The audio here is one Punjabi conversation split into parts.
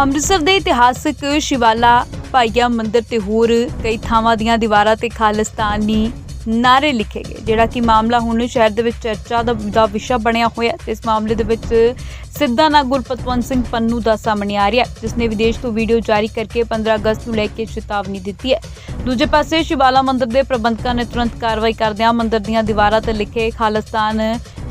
ਅੰਮ੍ਰਿਤਸਰ ਦੇ ਇਤਿਹਾਸਕ ਸ਼ਿਵਾਲਾ, ਭਾਈਆ ਮੰਦਿਰ ਤੇ ਹੋਰ ਕਈ ਥਾਵਾਂ ਦੀਆਂ ਦੀਵਾਰਾਂ ਤੇ ਖਾਲਿਸਤਾਨੀ ਨਾਰੇ ਲਿਖੇ ਗਏ, ਜਿਹੜਾ ਕਿ ਮਾਮਲਾ ਹੁਣ ਸ਼ਹਿਰ ਦੇ ਵਿੱਚ ਚਰਚਾ ਦਾ ਦਾ ਵਿਸ਼ਾ ਬਣਿਆ ਹੋਇਆ ਹੈ। ਤੇ ਇਸ ਮਾਮਲੇ ਦੇ ਵਿੱਚ ਸਿੱਧਾ ਨਾ ਗੁਰਪਤਵੰਤ ਸਿੰਘ ਪੰਨੂ ਦਾ ਸਾਹਮਣੇ ਆ ਰਿਹਾ ਜਿਸ ਨੇ ਵਿਦੇਸ਼ ਤੋਂ ਵੀਡੀਓ ਜਾਰੀ ਕਰਕੇ 15 ਅਗਸਤ ਨੂੰ ਲੈ ਕੇ ਚੇਤਾਵਨੀ ਦਿੱਤੀ ਹੈ। ਦੂਜੇ ਪਾਸੇ ਸ਼ਿਵਾਲਾ ਮੰਦਿਰ ਦੇ ਪ੍ਰਬੰਧਕਾਂ ਨੇ ਤੁਰੰਤ ਕਾਰਵਾਈ ਕਰਦਿਆਂ ਮੰਦਿਰ ਦੀਆਂ ਦੀਵਾਰਾਂ ਤੇ ਲਿਖੇ ਖਾਲਿਸਤਾਨ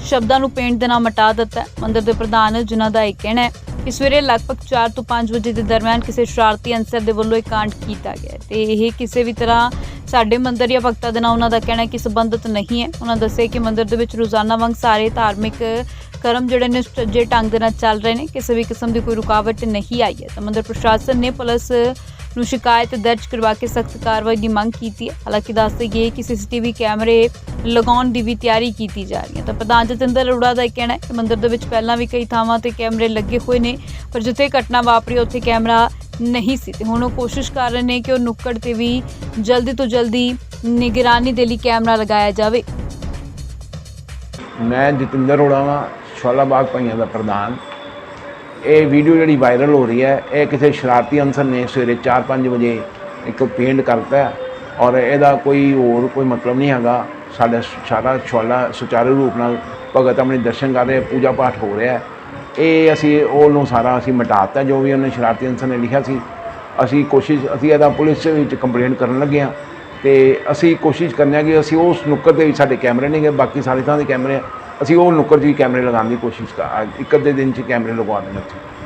ਸ਼ਬਦਾਂ ਨੂੰ ਪੇਂਟ ਦੇ ਨਾਲ ਮਿਟਾ ਦਿੱਤਾ ਹੈ। ਮੰਦਿਰ ਦੇ ਪ੍ਰਧਾਨ ਜਿਨ੍ਹਾਂ ਦਾ ਇਹ ਕਹਿਣਾ ਹੈ ਕਿ ਸਵੇਰੇ ਲਗਭਗ 4 ਤੋਂ 5 ਵਜੇ ਦੇ ਦਰਮਿਆਨ ਕਿਸੇ ਸ਼ਰਾਰਤੀ ਅਨਸਰ ਦੇ ਵੱਲੋਂ ਇਹ ਕਾਂਡ ਕੀਤਾ ਗਿਆ ਹੈ ਤੇ ਇਹ ਕਿਸੇ ਵੀ ਤਰ੍ਹਾਂ ਸਾਡੇ ਮੰਦਰ ਜਾਂ ਭਗਤਾਂ ਦੇ ਨਾਲ ਉਹਨਾਂ ਦਾ ਕਹਿਣਾ ਕਿ ਸੰਬੰਧਿਤ ਨਹੀਂ ਹੈ। ਉਹਨਾਂ ਦੱਸਿਆ ਕਿ ਮੰਦਰ ਦੇ ਵਿੱਚ ਰੋਜ਼ਾਨਾ ਵਾਂਗ ਸਾਰੇ ਧਾਰਮਿਕ ਕਰਮ ਜਿਹੜੇ ਨੇ ਸੁਚੱਜੇ ਢੰਗ ਦੇ ਨਾਲ ਚੱਲ ਰਹੇ ਨੇ, ਕਿਸੇ ਵੀ ਕਿਸਮ ਦੀ ਕੋਈ ਰੁਕਾਵਟ ਨਹੀਂ ਆਈ ਹੈ। ਤਾਂ ਮੰਦਰ ਪ੍ਰਸ਼ਾਸਨ ਨੇ ਪੁਲਿਸ ਨੂੰ ਸ਼ਿਕਾਇਤ ਦਰਜ ਕਰਵਾ ਕੇ ਸਖਤ ਕਾਰਵਾਈ ਦੀ ਮੰਗ ਕੀਤੀ ਹੈ। ਹਾਲਾਂਕਿ ਦੱਸ ਦੇਈਏ ਕਿ ਸੀਸੀਟੀਵੀ ਕੈਮਰੇ ਲਗਾਉਣ ਦੀ ਵੀ ਤਿਆਰੀ ਕੀਤੀ ਜਾ ਰਹੀ ਹੈ। ਤਾਂ ਪ੍ਰਧਾਨ ਜਤਿੰਦਰ ਅਰੋੜਾ ਦਾ ਕਹਿਣਾ ਹੈ ਕਿ ਮੰਦਿਰ ਦੇ ਵਿੱਚ ਪਹਿਲਾਂ ਵੀ ਕਈ ਥਾਵਾਂ ਤੇ ਕੈਮਰੇ ਲੱਗੇ ਹੋਏ ਨੇ, ਪਰ ਜਿੱਥੇ ਘਟਨਾ ਵਾਪਰੀ, ਉੱਥੇ ਕੈਮਰਾ ਨਹੀਂ ਸੀ। ਤੇ ਹੁਣ ਉਹ ਕੋਸ਼ਿਸ਼ ਕਰ ਰਹੇ ਨੇ ਕਿ ਉਹ ਨੁੱਕੜ ਤੇ ਵੀ ਜਲਦੀ ਤੋਂ ਜਲਦੀ ਨਿਗਰਾਨੀ ਦੇ ਲਈ ਕੈਮਰਾ ਲਗਾਇਆ ਜਾਵੇ। ਮੈਂ ਜਤਿੰਦਰ ਅਰੋੜਾ ਵਾਂ ਸ਼ਵਾਲਾਬਾਗ ਭਾਈਆਂ ਦਾ ਪ੍ਰਧਾਨ। ਇਹ ਵੀਡੀਓ ਜਿਹੜੀ ਵਾਇਰਲ ਹੋ ਰਹੀ ਹੈ, ਇਹ ਕਿਸੇ ਸ਼ਰਾਰਤੀ ਅਨਸਰ ਨੇ ਸਵੇਰੇ 4-5 ਵਜੇ ਇੱਕ ਪੇਂਟ ਕਰਤਾ ਔਰ ਇਹਦਾ ਕੋਈ ਹੋਰ ਕੋਈ ਮਤਲਬ ਨਹੀਂ ਹੈਗਾ। ਸਾਡਾ ਸਾਰਾ ਸ਼ਵਾਲਾ ਸੁਚਾਰੂ ਰੂਪ ਨਾਲ ਭਗਤ ਆਪਣੇ ਦਰਸ਼ਨ ਕਰ ਰਹੇ, ਪੂਜਾ ਪਾਠ ਹੋ ਰਿਹਾ ਇਹ ਅਸੀਂ ਉਹਨੂੰ ਸਾਰਾ ਅਸੀਂ ਮਿਟਾਤਾ ਜੋ ਵੀ ਉਹਨੇ ਸ਼ਰਾਰਤੀ ਅਨਸਰ ਨੇ ਲਿਖਿਆ ਸੀ। ਅਸੀਂ ਕੋਸ਼ਿਸ਼, ਅਸੀਂ ਇਹਦਾ ਪੁਲਿਸ ਵਿੱਚ ਕੰਪਲੇਂਟ ਕਰਨ ਲੱਗੇ ਹਾਂ। ਤੇ ਅਸੀਂ ਕੋਸ਼ਿਸ਼ ਕਰਨੇ ਆ ਕਿ ਅਸੀਂ ਉਸ ਨੁੱਕਰ ਦੇ ਵਿੱਚ ਸਾਡੇ ਕੈਮਰੇ ਨਹੀਂ ਗਏ, ਬਾਕੀ ਸਾਰੇ ਥਾਂ ਦੇ ਕੈਮਰੇ ਆ। ਅਸੀਂ ਉਹ ਨੁੱਕਰ 'ਚ ਵੀ ਕੈਮਰੇ ਲਗਾਉਣ ਦੀ ਕੋਸ਼ਿਸ਼ ਕਰ, ਇੱਕ ਅੱਧੇ ਦਿਨ 'ਚ ਕੈਮਰੇ ਲਗਵਾ ਦੇਣ ਸੀ